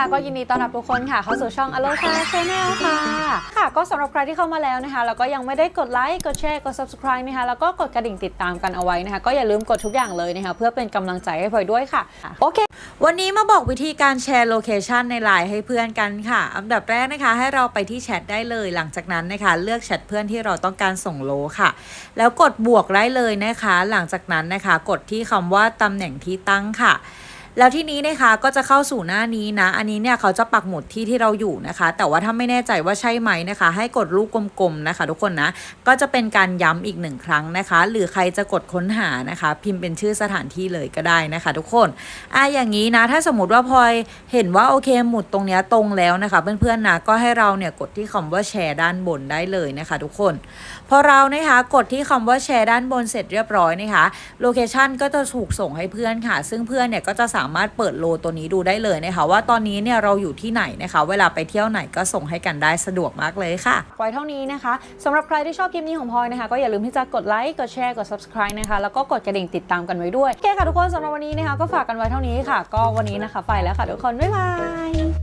นะคะก็ยินดีต้อนรับทุกคนค่ะ เข้าสู่ช่อง a l o c a Channel ค่ะ ค่ะ ก็สำหรับใครที่เข้ามาแล้วนะคะ แล้วก็ยังไม่ได้กดไลค์ กดแชร์ กด subscribe นะคะ แล้วก็กดกระดิ่งติดตามกันเอาไว้นะคะ ก็อย่าลืมกดทุกอย่างเลยนะคะ เพื่อเป็นกำลังใจให้พลอยด้วยค่ะ โอเค วันนี้มาบอกวิธีการแชร์โลเคชันในไลน์ให้เพื่อนกันค่ะ อันดับแรกนะคะ ให้เราไปที่แชทได้เลย หลังจากนั้นนะคะ เลือกแชทเพื่อนที่เราต้องการส่งโลค่ะ แล้วกดบวกได้เลยนะคะ หลังจากนั้นนะคะ กดที่คำว่าตำแหน่งที่ตั้งค่ะ แล้วที่นี้นะคะก็จะเข้าสู่หน้านี้นะ อันนี้เนี่ยเขาจะปักหมุดที่ที่เราอยู่นะคะ แต่ว่าถ้าไม่แน่ใจว่าใช่ไหมนะคะ ให้กดลูกกลมๆนะคะ ทุกคนนะ ก็จะเป็นการย้ำอีกหนึ่งครั้งนะคะ หรือใครจะกดค้นหานะคะ พิมพ์เป็นชื่อสถานที่เลยก็ได้นะคะ ทุกคนอะอย่างนี้นะ ถ้าสมมติว่าพลอยเห็นว่าโอเคหมุดตรงเนี้ยตรงแล้วนะคะ เพื่อนๆนะก็ให้เราเนี่ยกดที่คำว่าแชร์ด้านบนได้เลยนะคะ ทุกคนพอเรานะคะกดที่คำว่าแชร์ด้านบนเสร็จเรียบร้อยนะคะโลเคชันก็จะถูกส่งให้เพื่อนค่ะ ซึ่งเพื่อนเนี่ยก็จะสาามารถเปิดโลตัวนี้ดูได้เลยนะคะว่าตอนนี้เนี่ยเราอยู่ที่ไหนนะคะ เวลาไปเที่ยวไหนก็ส่งให้กันได้สะดวกมากเลยค่ะไว้เท่านี้นะคะสำหรับใครที่ชอบคลิปนี้ของพลอยนะคะ ก็อย่าลืมที่จะกดไลค์กดแชร์กด subscribe นะคะ แล้วก็กดกระดิ่งติดตามกันไว้ด้วยโอเคค่ะทุกคนสำหรับวันนี้นะคะก็ฝากกันไว้เท่านี้ค่ะ ก็วันนี้นะคะไปแล้วค่ะทุกคนบ๊ายบาย